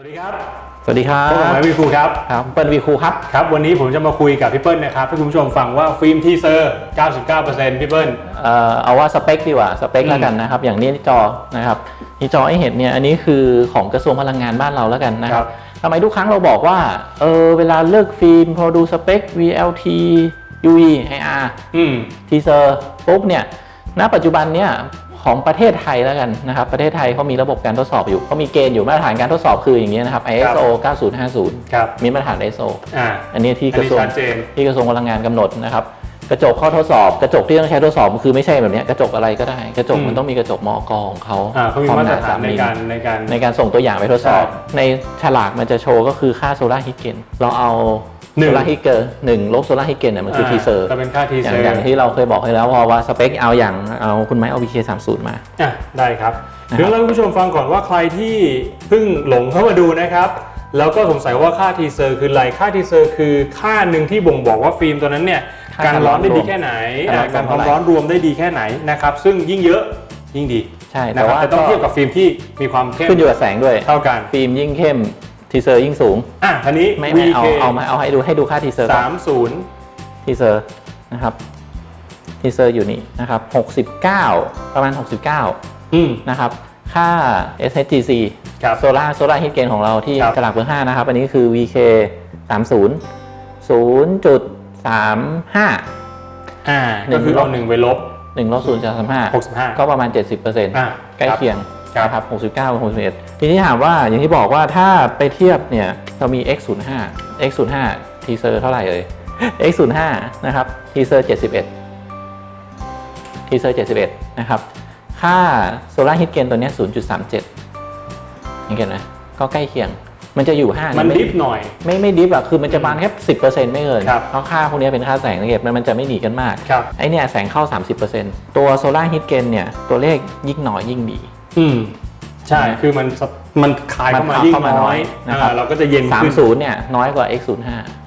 วัสดีครับ สวัสดีครัพบกับบไมค์วีคูครับ ครับ เปิ้ลวีคูครับ ครับ วันนี้ผมจะมาคุยกับพี่เปิ้ลนะครับ ให้คุณผู้ชมฟังว่าฟิล์มทีเซอร์ 99%พี่เปิ้ล เอ่อเอาว่าสเปคดีกว่าสเปคอืมแล้วกันนะครับ อย่างนี้จอนะครับนี่จอให้เห็นเนี่ยอันนี้คือของกระทรวงพลังงานบ้านเราแล้วกันนะครับทำไมทุกครั้งเราบอกว่าเออเวลาเลือกฟิล์มพอดูสเปค VLT UV IR อืม ทีเซอร์ปุ๊บเนี่ยณปัจจุบันเนี่ย ของประเทศไทยแล้วกันนะครับ ประเทศไทยเขามีระบบการทดสอบอยู่เขามีเกณฑ์อยู่มาตรฐานการทดสอบคืออย่างนี้ยนะครับ ISO 9050ครับมีมาตรฐาน ISO อ่าอันนี้ที่อันกระนี้ทรวงชัดเจนที่กระทรวงพลังงานกำหนดนะครับกระจกข้อทดสอบ กระจกที่ต้องใช้ทดสอบคือไม่ใช่แบบเนี้ยกระจกอะไรก็ได้ กระจกอืมมันต้องมีกระจกมอกของเขาอ่าเขามีควมาตรหฐาน3ในมิลการในการในการส่งตัวอย่างไปทดสอบใช่ในฉลากมันจะโชว์ก็คือค่าโซลาร์ฮิตเกนเราเอาหนึ่ โซงลาร์ฮิตเกนหนึ่งลบโซลาร์ฮิตเกนเนี่ยมันคือทีเซอร์ก็เป็นค่าทีอเซย่าองร์อย่างที่เราเคยบอกให้แล้วพอว่าสเปคเอาอย่างเอาคุณไม้เอา BK30 มาอะได้ครับนะครับเดี๋ยวเราให้คุณผู้ชมฟังก่อนว่าใครที่เพิ่งหลงเข้ามาดูนะครับแล้วก็สงสัยว่าค่าทีเซอร์คืออะไรค่าทีเซอร์คือค่าหนึ่งที่บ่งบอกว่าฟิล์มตัวนั้นเนี่ยค่าการร้อนได้ดีแค่ไหนการร้อนอ่าการความเท่าไหร่ร้อนรวมได้ดีแค่ไหนนะครับซึ่งยิ่งเยอะยิ่งดีใช่นะแต่ครับว่าแต่ต้องเทียบกับฟิล์มที่มีความเข้มขึ้นอยู่กับแสงด้วย เท่ากันฟิล์มยิ่งเข้ม ทีเซอร์ยิ่งสูง อะทีนี้ ไม่ไม่เอา VK เอามาเอาให้ดูให้ดูค่าทีเซอร์ก่อนสามศูนย์ทีเซอร์นะครับทีเซอร์อยู่นี่นะครับ69 ประมาณ 69 อืม นะครับ ค่า SHTC ครับ โซล่าโซล่าฮิตเกนของเราที่ครับ ฉลากเบอร์5นะครับ อันนี้คือ VK 30 0.35 อ่าหนึ่ก็งคือเอาหนึ่งไปลบ 1ลบ0.35 65 ก็ประมาณ 70%อ่าใกล้เคียงครับ นะครับ69กับ61ทีนี้ถามว่าอย่างที่บอกว่าถ้าไปเทียบเนี่ยเรามี X05 X05 ทีเซอร์เท่าไหร่เลย X05 นะครับทีเซอร์71ทีเซอร์71นะครับค่าโซลาร์ฮิตเกนตัวเนี้ย0.37เห็นไหมก็ใกล้เคียงมันจะอยู่5มันไดิฟหน่อย ไม่ไม่ดิฟอะคือมันจะบานแค่สิไม่เกินครับเพราะค่าพวกนี้เป็นค่าแสงสังเกตมันมันจะไม่หนีกันมากครับไอเนี่ยแสงเข้า 30%ตัวโซลาร์ฮิตเกนเนี่ยตัวเลขยิ่งน้อยยิ่งดี อืมใช่คือมันสะมันคลายเข้ามามันยิ่งเข้ามาน้อยน้อยนะครับ อ่าเราก็จะเย็นขึ้น 30เนี่ยน้อยกว่า X05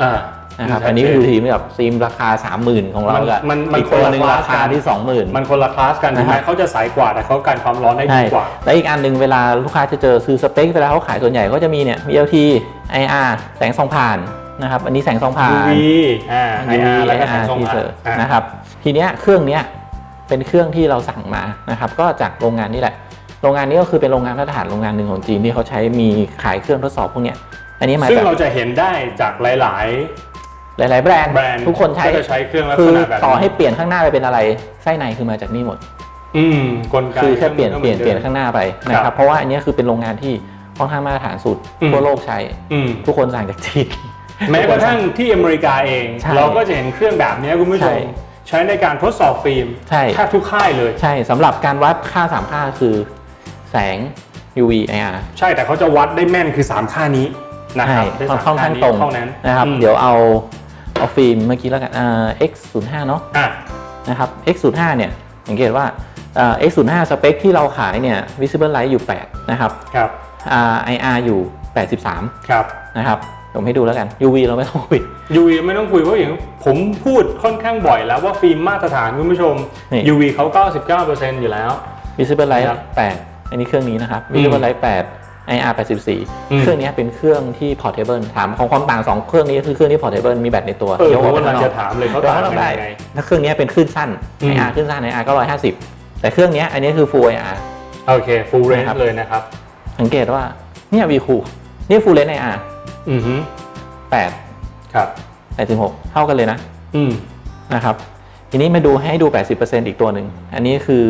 อ่านะครับชัดเจอันนี้คือทีมแบบซีมราคา 30,000 ของเรามันกับมันมันอีกตัวหนึ่งคนละราคาคลาสกัน ที่ 20,000 มันคนละคลาสกันนะถึงครับแม้เขาจะใสกว่าแต่เขากันความร้อนได้ใช่ดีกว่า และอีกอันหนึ่งเวลาลูกค้าจะเจอซื้อสเปคเวลาเขาขายส่วนใหญ่ก็จะมีเนี่ย VLT IR แสงส่องผ่านนะครับอันนี้แสงส่องผ่าน UV อ่า IR แล้วก็แสงส่องทีผ่าเซนอร์อ่านะครับทีเนี้ยเครื่องเนี้ยเป็นเครื่องที่เราสั่งมานะครับก็จากโรงงานนี่แหละ โรงงานนี้ก็คือเป็นโรงงานมาตรฐานโรงงานหนึ่งของจีนที่เขาใช้มีขายเครื่องทดสอบพวกเนี้ยอันนี้มาซึ่งจากเราจะเห็นได้จากหลาย หลาย ๆ แบรนด์แบรนด์ทุกคนใช้ก็จะใช้เครื่องลักษณะคือแบบนี้ต่อให้เปลี่ยนข้างหน้าไปเป็นอะไรไส้ในคือมาจากนี่หมดๆอืมกลไกคือแค่เปลี่ยนก็หเปลี่ยนมือเปลี่ยนดิม ข้างหน้าไปนะคครัรับบเพราะว่าอันเนี้ยคือเป็นโรงงานที่ค่อนข้างมาตรฐานสุดอืม ทั่วโลกใช้ อืม ทุกคนสั่งจากจีน แม้กระทั่งที่อเมริกาเอง ใช่เราก็จะเห็นเครื่องแบบนี้คุณผู้ชใช่ม ใช้ในการทดสอบฟิล์มใช่ แทบทุกค่ายเลย ใช่สำหรับการวัดค่า3ค่าคือ แสง UV IR ใช่แต่เขาจะวัดได้แม่นคือ 3 ค่านี้นะคใช่รับได้ค่อนสามค่อนค่าข้างนี้ตรงเท่านั้นนะครับอืมเดี๋ยวเอาเอาฟิล์มเมื่อกี้แล้วกันอ่า X05 เนาะอะนะครับ X05 เนี่ยสังเกตว่าอ่า X05 สเปคที่เราขายเนี่ย visible light อยู่ 8 นะครับครับอ่า IR อยู่ 83 ครับนะครับผมให้ดูแล้วกัน UV เราไม่ต้องคุย UV ไม่ต้องคุยเพราะอย่างผมพูดค่อนข้างบ่อยแล้วว่าฟิล์มมาตรฐานคุณผู้ชมนี่ UV เขา 99%อยู่แล้ว visible light ครับ8 อันนี้เครื่องนี้นะครับอืม visible light 8 IR อืม84 เครื่องนี้เป็นเครื่องที่ portable ถามของความต่าง 2 เครื่องนี้คือเครื่องที่ portable มีแบตในตัวเออดี๋ยวผมออกไปกำลังข้จะนอกถามเลยเขาเดี๋ยวต่างข้างนกัอนกได้ยังไงถ้าเครื่องนี้เป็นคลื่นสั้นอืม IR คลื่นสั้น IR ก็150 แต่เครื่องนี้อันนี้คือ full IR โอเค full นะครั range บเลยนะครับ สังเกตว่าเนี่ย V cool นี่ full length IR อือฮึ8ครับ86เท่ากันเลยนะ อืมนะครับ ทีนี้มาดูให้ดู80%อีกตัวหนึ่ง อันนี้คือ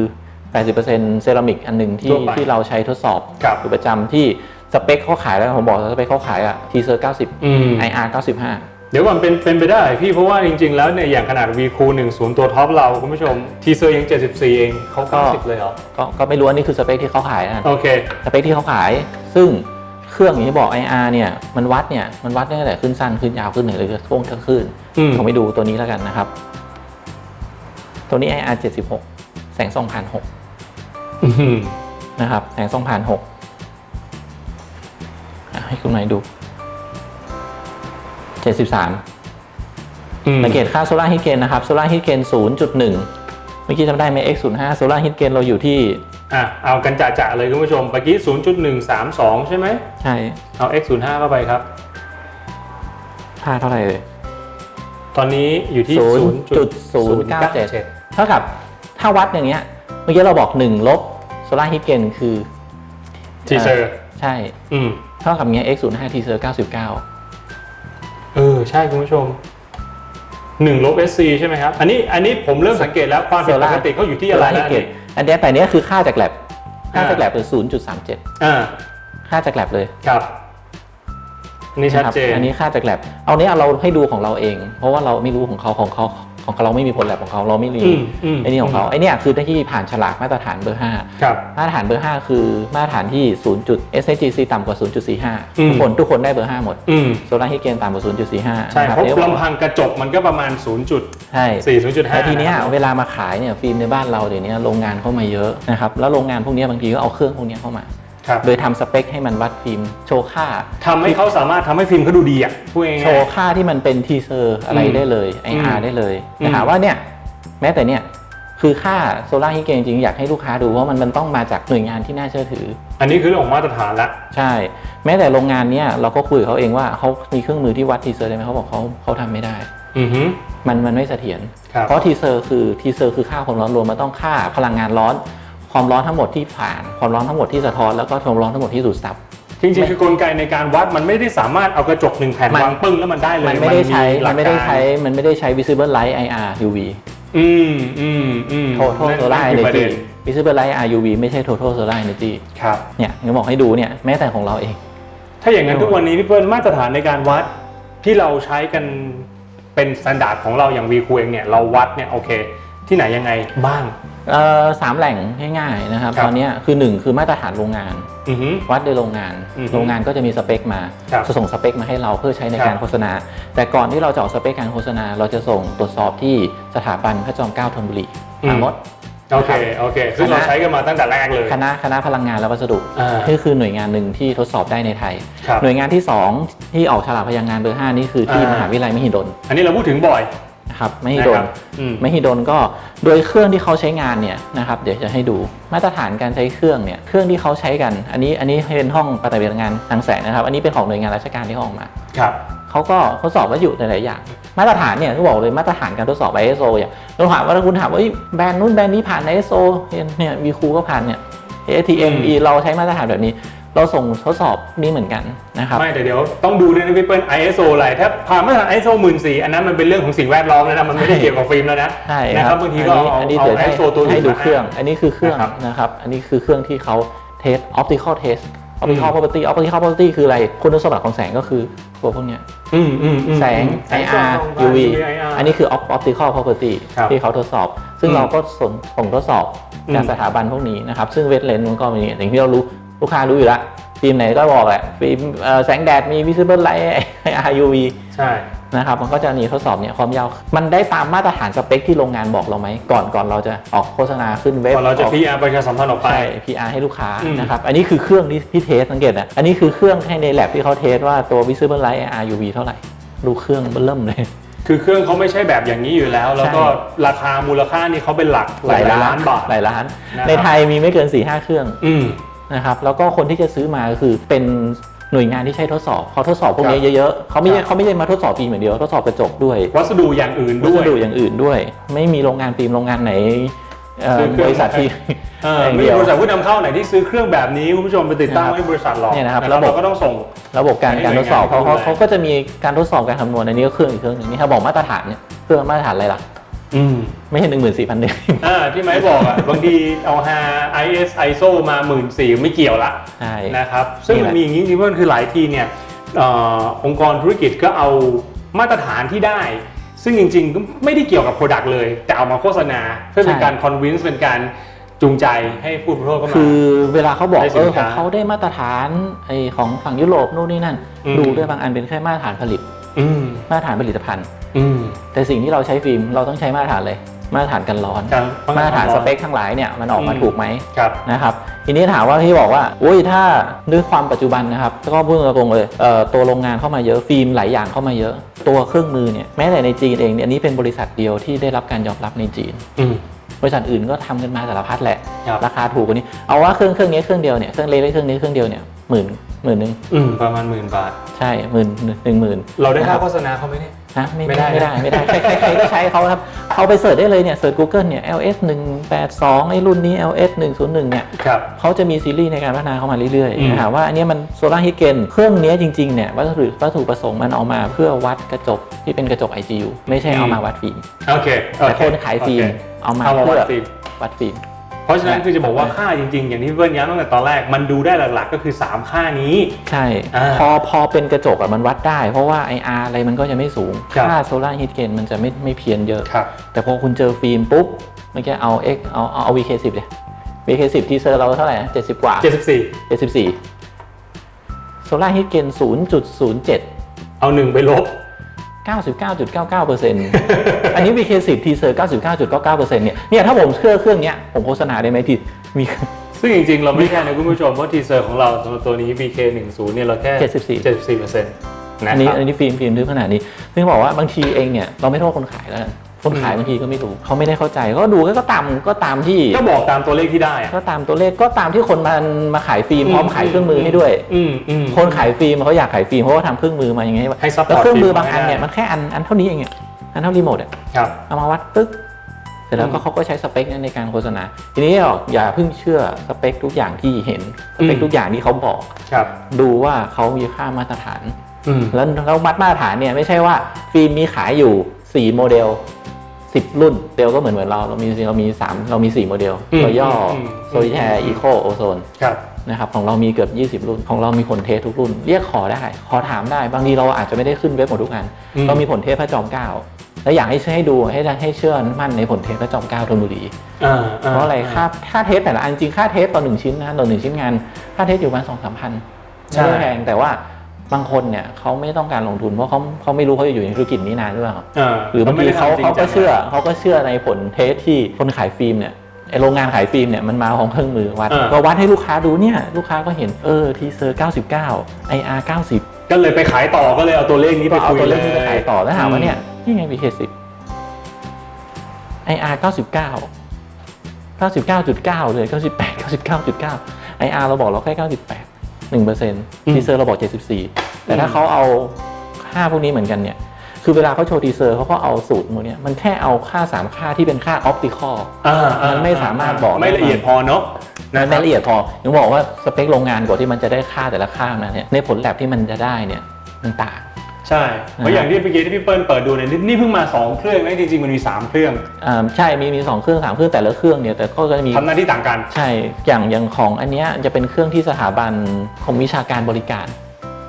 80%เซรามิกอันหนึ่งที่ทั่วไปที่เราใช้ทดสอบครับ อยู่ประจำที่สเปคเขาขายแล้วผมบอกสเปคเขาขายอะทีเซอร์90 อืม IR 95 เดี๋ยวก่อนเป็นเป็นไปได้พี่เพราะว่าจริงๆ แล้วเนี่ยอย่างขนาด V Cool 10ตัวท็อปเราคุณผู้ชมทีเซอร์ยัง 74 เองเขาก็ 90 เลยเหรอ ก็ก็ไม่รู้อันนี้คือสเปคที่เขาขายนะ โอเค สเปคที่เขาขาย ซึ่งเครื่องอย่างที่บอก IR เนี่ย มันวัดเนี่ย มันวัดได้ตั้งแต่ขึ้นสั้นขึ้นยาวขึ้นเหนือหรือช่วงทั้งขึ้นอืม ผมไปดูตัวนี้แล้วกันนะครับ ตัวนี้ IR 76 แสงส่องผ่าน6อื้อหือ นะครับ แสงส่องผ่านหกอะให้คุณหมายดูเจ็ดสิบสามอืมสังเกตค่าโซลาร์ฮิตเกนนะครับโซลาร์ฮิตเกนศูนย์จุดหนึ่งเมื่อกี้จำได้ไหม x ศูนย์ห้าโซลาร์ฮิตเกนเราอยู่ที่ อะ เอากันจ่าๆเลยคุณผู้ชมเมื่อกี้ 0.132 ใช่ไหม ใช่ เอา x 0 5เข้าไปครับ ค่าเท่าไหร่เลย ตอนนี้อยู่ที่ 0.097 เท่ากับถ้าวัดอย่างเงี้ย เมื่อกี้เราบอก 1 ลบ โซลาร์ฮิตเกนคือทีเซอร์ใช่อืมเท่ากับเนี้ย x 0 5ทีเซอร์99 เออ ใช่คุณผู้ชม1ลบ SC ใช่ไหมครับ อันนี้อันนี้ผมเริ่มสังเกตแล้วความผิดปกติเขาอยู่ที่อะไรฮินะตเกนอันเนี้ยแต่เนี้ยคือค่าจากแลบค่าจากแลบคือ0.37อ่าค่าจากแลบเลยครับอันนี่ชัดเจนนะครับอันนี้ค่าจากแลบเอาเนี้ยเราให้ดูของเราเอง เพราะว่าเราไม่รู้ของเขาของเขา ของเราไม่มีผลแลบของเขาเราไม่มีอืมอืมไอ้นี่ของเขาไอ้เนี่ยคือที่ผ่านฉลากมาตรฐานเบอร์ครับ5มาตรฐานเบอร์ 5 คือมาตรฐานที่ 0. SHGC ต่ำกว่าอืม0.45 ทุกคนทุกคนได้เบอร์ 5 หมดอืมโซลาร์ฮิตเกนต่ำกว่า 0.45 ใช่นะคเพบราะดี๋ยวลำพังกระจกมันก็ประมาณ 0.4ใช่0.5แล้วทีเนี้ยเวลามาขายเนี่ยฟิล์มในบ้านเราเดี๋ยวนี้โรงงานเข้ามาเยอะนะครับแล้วโรงงานพวกเนี้ยบางทีก็เอาเครื่องพวกเนี้ยเข้ามา ครับ โดยทำสเปคให้มันวัดฟิล์มโชว์ค่า ทำให้เขาสามารถทำให้ฟิล์มเขาดูดีอะพูดง่ายๆ โชว์ค่าที่มันเป็นทีเซอร์อะไรอืมได้เลย อื IR มได้เลยอืมแต่ถามว่าเนี่ยแม้แต่เนี่ยคือค่าโซลาร์ฮิตเกนจริงๆอยากให้ลูกค้าดูว่ามันมันต้องมาจากหน่วยงานที่น่าเชื่อถือ อันนี้คือเรื่องของมาตรฐานละ ใช่ แม้แต่โรงงานเนี่ยเราก็คุยกับเขาเองว่าเขามีเครื่องมือที่วัดทีเซอร์ได้ไหมเขาบอกเขาเขาทำไม่ได้ อือฮึมันมันไม่เสถียร ครับ เพราะทีเซอร์คือทีเซอร์คือค่าความร้อนรวมมันต้องค่าพลังงานร้อน ความร้อนทั้งหมดที่ผ่าน ความร้อนทั้งหมดที่สะท้อนแล้วก็ความร้อนทั้งหมดที่ดูดซับ จริงๆคือกลไกในการวัดมันไม่ได้สามารถเอากระจกหนึ่งแผ่นมัน วางปึ้งแล้วมันได้เลยมันไม่ได้ใช้หลัมักนไม่ได้การใช้มันไม่ได้ใช้ visible light IR UV อืมอืมอืม total นั่น solar นั่นคือประเด็ energy น visible light IR UV ไม่ใช่ total solar energy ครับ เนี่ยเราบอกให้ดูเนี่ยแม้แต่ของเราเอง ถ้าอย่างนั้นทุกวันนี้พี่เปิ้ลมาตรฐานในการวัดที่เราใช้กันเป็นสแตนดาร์ดของเราอย่างวีคูเองเนี่ยเราวัดเนี่ยโอเค ที่ไหนยังไงบ้างเอ่อ สามแหล่งง่ายๆนะครับ ครับ ตอนเนี้ยคือหนึ่งคือมาตรฐานโรงงาน อือฮึวัดโดยโรงงาน อือฮึโรงงานก็จะมีสเปคมาครับจะส่งสเปคมาให้เราเพื่อใช้ในครับ การโฆษณา แต่ก่อนที่เราจะออกสเปคการโฆษณา เราจะส่งตรวจสอบที่สถาบันพระจอมเกล้าธนบุรีบางมด โอเค โอเค ซึ่งคณะเราใช้กันมาตั้งแต่แรกเลย คณะคณะพลังงานและวัสดุอ่า นี่คือหน่วยงานหนึ่งที่ทดสอบได้ในไทย ครับ หน่วยงานที่ 2 ที่ออกฉลากพลังงานเบอร์ 5 นี่คือที่อ่าม มหาวิทยาลัยมหิดล อันนี้เราพูดถึงบ่อย นะครับมหิดลนะครับอืมมหิดลก็โดยเครื่องที่เขาใช้งานเนี่ยนะครับเดี๋ยวจะให้ดูมาตรฐานการใช้เครื่องเนี่ยเครื่องที่เขาใช้กัน อันนี้อันนี้เป็นห้องปฏิบัติงานทางแสงนะครับ อันนี้เป็นของหน่วยงานราชการที่เขาออกมาครับเขาก็ทดสอบวัตถุหลายๆอย่างมาตรฐานเนี่ยที่บอกเลยมาตรฐานการทดสอบ ISO อย่างเราถามว่าถ้าคุณถามว่าเอ้ยแบรนด์นู้นแบรนด์นี้ผ่าน ISO เนี่ยมีครูก็ผ่านเนี่ย ATM อืมเราใช้มาตรฐานแบบนี้ เราส่งทดสอบนี้เหมือนกันนะครับ ไม่แต่เดี๋ยวต้องดูด้วยนะพี่เปิ้ล ISO อะไรถ้าผ่านมาตรฐาน ISO หมื่นสี่อันนั้นมันเป็นเรื่องของสิ่งแวดล้อมแล้วนะมันไม่ได้ใช่เกี่ยวกับฟิล์มแล้วนะใช่นะครับบางทีก็เอาอันนี้เอาเดี๋ยวให้ ISO ตัวอื่นให้ดูมาเครื่อง อันนี้คือเครื่องนะครับนะครับ อันนี้คือเครื่องที่เขาเทส optical test อื optical ม property optical property คืออะไรคุณสมบัติของแสงก็คือตัวพวกเนี้ยอืมอืมอืมแสงแสงส่อง IR ลงมา UV IR อันนี้คือ op- optical property ครับที่เขาทดสอบ ซึ่งอืมเราก็ส่งส่งทดสอบจากอืมสถาบันพวกนี้นะครับ ซึ่งเวทเลนมันก็มีอย่างที่เรารู้ ลูกค้ารู้อยู่แล้วฟิล์มไหนก็บอกแหละฟิล์มเอ่อแสงแดดมี visible light IR UV ใช่นะครับมันก็จะมีทดสอบเนี่ยความยาว มันได้ตามมาตรฐานสเปคที่โรงงานบอกเราไหมก่อนก่อนเราจะออกโฆษณาขึ้นเว็บก่อนเราจะออก PR ประชาสัมพันธ์ออกไปใช่ PR ให้ลูกค้าอืมนะครับอันนี้คือเครื่องที่ที่เทสสังเกตนะอันนี้คือเครื่องให้ในแลบที่เขาเทสว่าตัว visible light IR UV เท่าไหร่ดูเครื่องเบิ่มเลยคือเครื่องเขาไม่ใช่แบบอย่างนี้อยู่แล้ว แล้วก็ใช่ราคามูลค่านี่เขาเป็นหลักหลายล้านบาทหลายล้านนะครับในไทยมีไม่เกิน4ี่ห้าเครื่อง อืม นะครับแล้วก็คนที่จะซื้อมาก็คือเป็นหน่วยงานที่ใช้ทดสอบเขาทดสอบพวกนี้ครับเยอะๆเขาไม่ใช่ครับเขาไม่ใช่มาทดสอบฟิล์มอย่างเดียวทดสอบกระจกด้วยวัสดุอย่างอื่นวัด้สวยดุอย่างอื่นด้วย ไม่มีโรงงานฟิล์มโรงงานไหนเอ่อซื้อเครื่บอง ริษัทที่ เอออย่างไม่เดีมียวบริษัทผู้นำเข้าไหนที่ซื้อเครื่องแบบนี้คุณผู้ชมไปติดตั้งนะครับไว้บริษัทหรอกเนี่ยนะครับนะระบบ เราก็ต้องส่ง ระบบการให้การทดสอบหน่วยงานเขาเขาดูแลเขาก็จะมีการทดสอบการคำนวณอันนี้ก็เครื่องอีกเครื่องหนึ่งนี่ถ้าบอกมาตรฐานเนี่ยเครื่องมาตรฐานอะไรล่ะ อืมไม่ใช่หนึ่งหมื่นสี่พันหนึ่งอ่าที่ไม้บอกอะ บางทีเอาฮา IS ISO มาหมื่นสี่ไม่เกี่ยวละใช่นะครับซึ่งนี่มัแหนละมีอย่างนี้จริงๆว่าคือหลายทีเนี่ยเอ่อองค์กรธุรกิจก็เอามาตรฐานที่ได้ ซึ่งจริงๆก็ไม่ได้เกี่ยวกับ Product เลย แต่เอามาโฆษณาเพื่อเป็นการ convince เป็นการจูงใจให้ผู้บริโภคเข้ามาคือเวลาเขาบอกได้สิเอนอขค้าองเขาได้มาตรฐานไอของฝั่งยุโรปนู่นนี่นั่นอืมดูด้วยบางอันเป็นแค่มาตรฐานผลิต อืมมาตรฐานผลิตภัณฑ์ อืม แต่สิ่งที่เราใช้ฟิล์มเราต้องใช้มาตรฐานเลย มาตรฐานกันร้อนการมาตรฐานสเปคทั้งหลายเนี่ยมันออกมาอืมถูกไหมครับ นะครับทีนี้ถามว่าที่บอกว่าอุ้ยถ้าด้วยความปัจจุบันนะครับก็พูดตรงๆเลยเอ่อตัวโรงงานเข้ามาเยอะฟิล์มหลายอย่างเข้ามาเยอะ ตัวเครื่องมือเนี่ยแม้แต่ในจีนเองเนี่ยอันนี้เป็นบริษัทเดียวที่ได้รับการยอมรับในจีน อืม บริษัทอื่นก็ทำกันมาสารพัดแหละ ครับ ราคาถูกกว่านี้ เอาว่าเครื่องเครื่องนี้เครื่องเดียวเนี่ยเครื่องเล็กๆเครื่องนี้เครื่องเดียวเนี่ยหมื่น หมื่นหนึ่งอืมประมาณหมื่นบาท ใช่หมื่นหนึ่งหมื่นเราได้ค่านะครับโฆษณาเขาไหมเนี่ย ฮะไม่ไม่ได้ได้ไม่ได้ไม่ได้ใครใครใครก็ใช้เขาครับเขาไปเสิร์ชได้เลยเนี่ยเสิร์ช Google เนี่ย LS 182ไอ้รุ่นนี้ LS 101เนี่ยครับ เขาจะมีซีรีส์ในการพัฒนาเข้ามาเรื่อยอืม ๆนะครับว่าอันเนี้ยมันโซลาร์ฮิเกนเครื่องเนี้ยจริงๆเนี่ยวัตถุวัตถุประสงค์มันเอามาเพื่อวัดกระจกที่เป็นกระจก IGU ไม่ใช่เอามาวัดฟิล์มโอเคโอแต่เคคนขายฟิล์มโอเคเอามาเอามาเพื่วัอดฟิล์ม วัดฟิล์ม เพราะฉะนั้นนะคือจะบอกว่าค่าจริงๆ อย่างที่พี่เบิ้ลย้ำตั้งแต่ตอนแรกมันดูได้หลักๆ ก็คือ 3 ค่านี้ ใช่อ่าพอพอเป็นกระจกอะมันวัดได้ เพราะว่า IR อะไรมันก็จะไม่สูงครับค่าโซลาร์ฮิเกนมันจะไม่ไม่เพี้ยนเยอะครับแต่พอคุณเจอฟิล์มปุ๊บเมื่อกี้เอา X เอาเอาเอา VK10 เลย VK10 ทีเซอร์เราเท่าไหร่นะ70กว่า 74 74โซลาร์ฮิเกน0.07 เอา 1 ไปลบ 99.99%อันนี้ VK10 ทีเซอร์99.99%เนี่ยเนี่ยถ้าผมเชื่อเครื่องเนี้ยผมโฆษณาได้ไหมพี่มี ซึ่งจริง ๆ เราไม่แค่นะคุณผู้ชม เพราะทีเซอร์ของเราสำหรับตัวนี้ BK10 เนี่ยเราแค่ 74 74เปอร์เซ็นต์นะอันนี้ครับอันนี้ฟิล์มฟิล์มทึบขนาดนี้ซึ่งบอกว่าบางทีเองเนี่ยเราไม่โทษคนขายแล้วกัน คนขายบางทีก็ไม่รู้เขาไม่ได้เข้าใจก็ดูก็ตามก็ตามที่ก็บอกตามตัวเลขที่ได้อะ ก็ตามตัวเลขก็ตามที่คนมันมาขายฟิล์มพร้อมขายเครื่องมือให้ด้วย อืมอืม คนขายฟิล์มเขาอยากขายฟิล์มเพราะว่าทำเครื่องมือมาอย่างไงให้ซัพพแล้วอร์ตเครื่องมือบางฟิล์อันเนี่ยให้ได้มันแค่อันอันเท่านี้เองเนี่ยอันเท่ารีโมทอะครับ เอามาวัดปึ๊กเสร็จแล้วก็อืมเขาก็ใช้สเปคนั้นในการโฆษณา ทีนี้อย่าเพิ่งเชื่อสเปคทุกอย่างที่เห็นสเปคอืมทุกอย่างที่เขาบอก ครับ ดูว่าเขามีค่ามาตรฐาน อืม แล้วแล้วมัดมาตรฐานเนี่ยไม่ใช่ว่าฟิล์มมีขายอยู่ 4 โมเดล 10 รุ่นเดลก็เหมือนเหมือนเราเรามีเรามี3เรามี 4 โมเดลอืมรอย่ออืม โซลิแทร์อีโคโอโซนครับนะครับของเรามีเกือบ 20 รุ่น ของเรามีผลเทสทุกรุ่น เรียกขอได้ ขอถามได้ บางทีเราอาจจะไม่ได้ขึ้นเว็บหมดทุกอัน อืมเรามีผลเทสพระจอมเกล้าแล้วอยากให้ให้ดูให้ให้เชื่อมั่นในผลเทสพระจอมเกล้าธนบุรี อ่าเพราะอะไรค่าค่าเทสแต่ละอันจริงค่าเทสต่อหนึ่งชิ้นนะต่อหนึ่งชิ้นงานค่าเทสอยู่ประมาณสองสามพันไม่ได้แพงแต่ว่า บางคนเนี่ยเขาไม่ต้องการลงทุนเพราะเขาเขาไม่รู้เขาจะอยู่ในธุรกิจนี้นานหรือเปล่าอ่าหรือบางทีเขาไม่ได้ทำจริงเขาก็จังเชื่อเขาก็เชื่อในผลเทสที่คนขายฟิล์มเนี่ยไอโรงงานขายฟิล์มเนี่ยมันมาของเครื่องมือวัดอ่าก็วัดให้ลูกค้าดูเนี่ยลูกค้าก็เห็นเออทีเซอร์99 IR 90 ก็เลยไปขายต่อก็เลยเอาตัวเลขนี้ก็ไปเอาคุยตัวเลเลขยนี้ไปขายต่อแล้วถามว่าเนี่ยนี่ไง VK10 IR 99 99.9เลย98 99.9 IR เราบอกเราแค่98 1%ทีเซอร์เราบอก 74 แต่ถ้าเขาเอาค่าพวกนี้เหมือนกันเนี่ย คือเวลาเขาโชว์ทีเซอร์เขาก็เอาสูตรพวกเนี้ยมันแค่เอาค่า 3 ค่าที่เป็นค่าออปติคอลอ่าอ่มันไม่สามารถบอกไม่ละเอียดพอเนาะนะคไม่รับละเอียดพอยังบอกว่าสเปคโรงงานกว่าที่มันจะได้ค่าแต่ละค่านั้นเนี่ยในผลแลบที่มันจะได้เนี่ยมันต่าง ใช่เพราะอย่างที่เมื่อกี้ที่พี่เปิ้ลเปิดดูเนี่ยนี่นี่เพิ่งมา 2 เครื่องนะจริงๆมันมี 3 เครื่อง อ่าใช่มีมีสองเครื่องสามเครื่องแต่ละเครื่องเนี่ยแต่ก็จะมี ทำหน้าที่ต่างกัน ใช่ อย่างอย่างของอันเนี้ยจะเป็นเครื่องที่สถาบันของวิชาการบริการ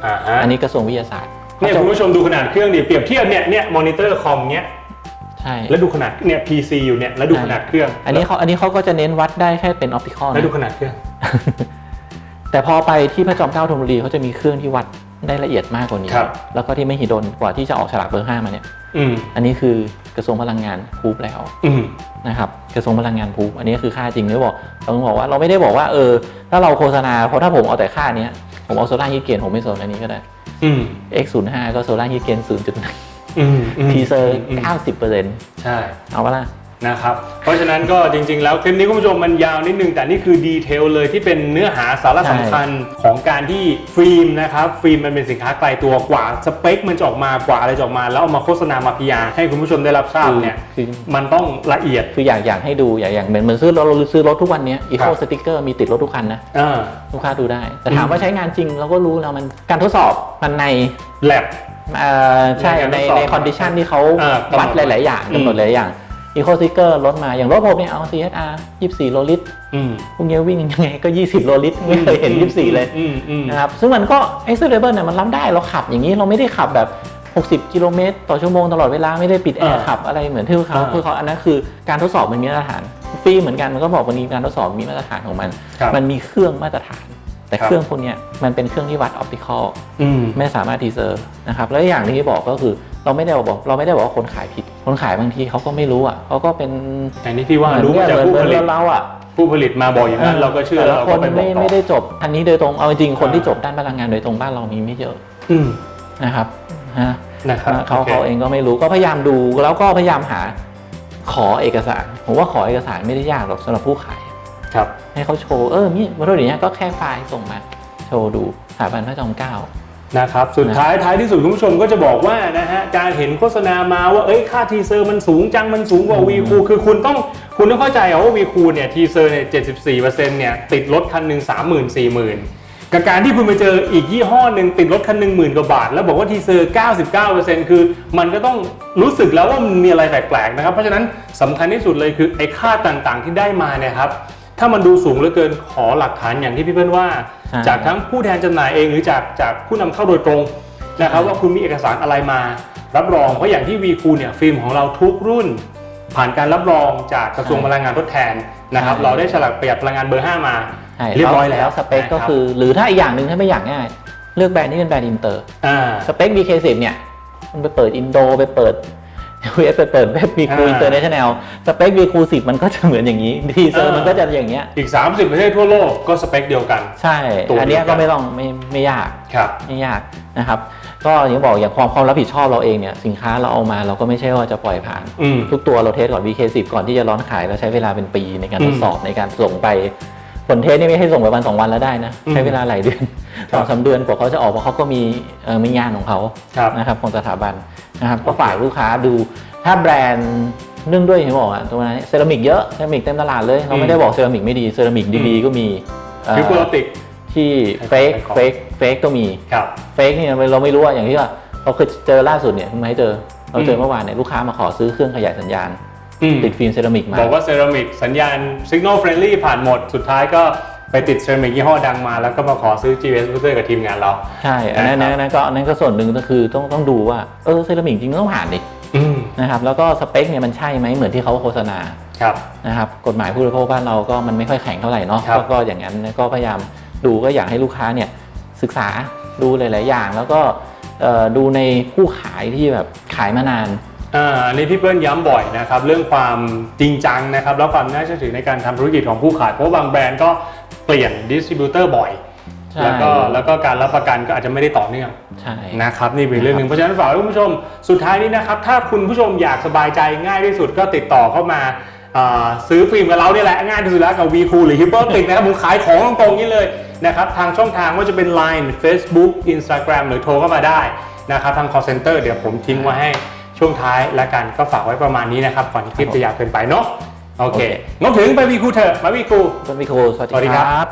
อ่าฮะอันนี้กระทรวงวิทยาศาสตร์เนี่ยขาจะคุณผู้ชมดูขนาดเครื่องดิเปรียบเทียบเนี่ยเนี่ยมอนิเตอร์คอมเนี้ยใช่ แล้วดูขนาดเนี่ย PC อยู่เนี่ยแล้วดูขนาดเครื่องอันนี้เขาอันนี้เขาก็จะเน้นวัดได้แค่เป็นออปติคอลแล้วดูนะขนาดเครื่อง แต่พอไปที่พระจอมเกล้าธนบุรีเขาจะมีเครื่องที่วัด ได้ละเอียดมากกว่านี้ ครับ แล้วก็ที่ไม่หิดลกว่าที่จะออกฉลากเบอร์ห้ามาเนี่ย อืมอันนี้คือกระทรวงพลังงานพูบแล้วอืม นะครับ กระทรวงพลังงานพูบอันนี้คือค่าจริงที่บอกเราต้องบอกว่าเราไม่ได้บอกว่าเออ ถ้าเราโฆษณาเพราะถ้าผมเอาแต่ค่าเนี้ยผมเอาโซล่าร์ฮีเกนผมไม่สนอันนี้ก็ได้ อืม X05 ก็โซล่าร์ฮีเกน0.1อืมอืมทีเซอร์ม90%ใช่ เอาปะล่ะ นะครับ เพราะฉะนั้นก็จริง ๆ แล้วคลิปนี้คุณผู้ชมมันยาวนิดนึง แต่นี่คือดีเทลเลยที่เป็นเนื้อหาสาระสำคัญของการที่ฟิล์มนะครับ ฟิล์มมันเป็นสินค้าไกลตัวกว่าสเปคมันจะออกมากว่าอะไรจะออกมา แล้วเอามาโฆษณามาพิยาให้คุณผู้ชมได้รับทราบเนี่ยคือมันต้องละเอียดคืออยากอยากให้ดูอยากอย่างเหมือนเหมือนซื้อรถเราซื้อรถทุกวันเนี้อีครัโคบสติกเกอร์มีติดรถทุกคันนะอ่าลูกค้าดูได้ แต่ถามอืมว่าใช้งานจริงเราก็รู้แล้วมันการทดสอบมันใน แลบ เอ่อใช่ในในการทดสอบในคอนดิชันที่เขาอ่ากำหนดวัดหลาย ๆ อย่างอืม กำหนดหลายๆอย่าง อีโคสติกเกอร์รถมาอย่างรถผมเนี่ยเอา CSR 24 โลลิตรอืมพวกนี้วิ่งยังไงก็ 20 โลลิตร ไม่เคยเห็น 24 เลยอืมอืมนะครับซึ่งมันก็ acceptable เนี่ยมันรับได้เราขับอย่างนี้เราไม่ได้ขับแบบ 60 กิโลเมตรต่อชั่วโมงตลอดเวลาไม่ได้ปิดแอร์อ่าขับอะไรเหมือนที่เขาอ่าคือเขาอันนั้นคือการทดสอบมันมีมาตรฐานฟรีเหมือนกันมันก็บอกวันนี้การทดสอบมีมาตรฐานของมันครับมันมีเครื่องมาตรฐาน แต่ครับเครื่องพวกเนี้ยมันเป็นเครื่องที่วัดออปติคอลอืมไม่สามารถทีเซอร์นะครับแล้วอย่างที่บอกก็คือ เราไม่ได้บอกเราไม่ได้บอกว่าคนขายผิด คนขายบางทีเขาก็ไม่รู้อะเขาก็เป็นแต่นี่ที่ว่ารู้มาจากเหผู้มืผอนลิตเราอะผู้ผลิตมาบอกอย่างนั้นเราก็เชื่อแต่แล้วละเราคก็นไปบอไม่กต่อไม่ได้จบทางนี้โดยตรงเอาจริงๆคนอ่าที่จบด้านพลังงานโดยตรงบ้านเรามีไม่เยอะอืมนะครับฮะนะครับเขาโอคเขาเองก็ไม่รู้ก็พยายามดูแล้วก็พยายามหาขอเอกสาร ผมว่าขอเอกสารไม่ได้ยากหรอกสำหรับผู้ขาย ครับ ให้เขาโชว์ เออนี่วัตถุดิบเนี้ยก็แค่ไฟล์ส่งมา โชว์ดูสถาบันพระจอมเกล้า นะครับสุดท้ายท้ายที่สุดคุณผู้ชมก็จะบอกว่านะฮะการเห็นโฆษณามาว่าเอ้ยค่าทีเซอร์มันสูงจังมันสูงกว่าอืมวีคูคือคุณต้องคุณต้องเข้าใจอะว่าวีคูเนี่ยทีเซอร์เนี่ย74%เนี่ยติดรถคันหนึ่ง30,000 40,000กับการที่คุณไปเจออีกยี่ห้อหนึ่งติดรถคันหนึ่งหมื่นกว่าบาท แล้วบอกว่าทีเซอร์99%คือ มันก็ต้องรู้สึกแล้วว่ามันมีอะไรแปลกๆนะครับเพราะฉะนั้นสำคัญที่สุดเลยคือไอ้ค่าต่างๆที่ได้มาเนี่ยครับถ้ามันดูสูงเหลือเกินขอหลักฐานอย่างที่พี่เปิ้ลว่าใช่ จากทั้งผู้แทนจำหน่ายเองหรือจากจากผู้นำเข้าโดยตรงนะครับว่าคุณมีเอกสารอะไรมา รับรองเพราะอย่างที่วีคูเนี่ยฟิล์มของเราทุกรุ่น ผ่านการรับรองจากกระทรวงพลังงานทดแทนนะครับใช่เราได้ฉลากประหยัดพลังงานเบอร์ 5 มาใช่เรียบร้อยแล้วสเปคก็คือ หรือถ้าอีกอย่างหนึ่งถ้าไม่อยากง่าย เลือกแบรนด์ที่เป็นแบรนด์อินเตอร์อ่าสเปค BK10 เนี่ยมันไปเปิดอินโดไปเปิด US ไปเปิดเว็บ BQ อ่า International สเปค BQ10 มันก็จะเหมือนอย่างนี้ทีเซอร์อ่ามัมันก็จะอย่างเงี้ย อีก 30 ประเทศทั่วโลกก็สเปคเดียวกัน ใช่ ตัวเดียวกัน อันเนี้ยก็ไม่ต้องไม่ไม่ยากครับ ไม่ยากนะครับ ก็อย่างที่บอกอย่างความความรับผิดชอบเราเองเนี่ยสินค้าเราเอามาเราก็ไม่ใช่ว่าจะปล่อยผ่าน อืม ทุกตัวเราเทสก่อน VK10 ก่อนที่จะร้อนขายเราใช้เวลาเป็นปีในการอืทมดสอบในการส่งไป ผลเทสนี่ไม่ให้ส่งไปวันสองวันแล้วได้นะอืมใช้เวลาหลายเดือนคสรับองสามเดือนกว่าเขาจะออกเพราะเขาก็มีเอ่อมีงานของเขาครับนะครับของสถาบันนะครับก็โอเคฝากลูกค้าดูถ้าแบรนด์เนื่องด้วยอย่างที่บอกอะตัวนั้นเซรามิกเยอะเซรามิกเต็มตลาดเลยเราไม่ได้บอกเซรามิกไม่ดีเซรามิกดีๆก็มีเอ่อฟิวโปรติกที่เฟกขายของเฟกเฟกก็มีครับเฟกเนี่ยเราไม่รู้ว่าอย่างที่ว่าเราเคยเจอล่าสุดเนี่ยคุณไม่เจอเราเจอมเมื่อวานเนี่ยลูกค้ามาขอซื้อเครื่องขยายสัญญาณอืม ติดฟิล์มเซรามิกมาบอกว่าเซรามิกสัญญาณ Signal Friendly ผ่านหมด สุดท้ายก็ไปติดเซรามิกยี่ห้อดังมา แล้วก็มาขอซื้อ GPS Router กับทีมงานเรา ใช่ อันนั้นนะครับอันนั้นก็อันนั้นก็ส่วนหนึ่งก็คือต้องต้องดูว่าเออเซรามิกจริงต้องผ่านดิอืมนะครับแล้วก็สเปคเนี่ยมันใช่ไหมเหมือนที่เขาโฆษณาครับนะครับกฎหมายผู้บริโภคบ้านเราก็มันไม่ค่อยแข็งเท่าไหร่เนาะครับก็ก็อย่างนั้นก็พยายามดูก็อยากให้ลูกค้าเนี่ยศึกษาดูหลาย ๆ อย่าง แล้วก็เอ่อดูในผู้ขายที่แบบขายมานาน อ่าอันนี้พี่เปิ้ลย้ำบ่อยนะครับเรื่องความจริงจังนะครับแล้วความน่าเชื่อถือในการทำธุรกิจของผู้ขายเพราะว่าบางแบรนด์ก็เปลี่ยนดิสติบิวเตอร์บ่อยใช่แล้วก็แล้วก็การรับประกันก็อาจจะไม่ได้ต่อเนื่องใช่ นะครับนี่เป็นเรื่องหนึ่งเพราะฉะนั้นฝากไว้คุณผู้ชมสุดท้ายนี้นะครับถ้าคุณผู้ชมอยากสบายใจง่ายที่สุดก็ติดต่อเข้ามาอ่าซื้อฟิล์มกับเราเนี่ยแหละง่ายที่สุดแล้วกับ v ีคูหรือ h i p p e r ติดนะครับผมขายของตรงๆนี้เลยนะครับทางช่องทางว่าจะเป็น Line Facebook Instagram หรือโทรเข้ามาได้นะครับทาง call center เดี๋ยวผมทิ้งไว้ให้ ช่วงท้ายละกันก็ฝากไว้ประมาณนี้นะครับก่อนที่คลิปจะยาวเกินไปเนาะโอเคงบถึงไป v ีคูเถอะมา v ีคูต้นพิโคสวัสสวัสดีดีคครัรับ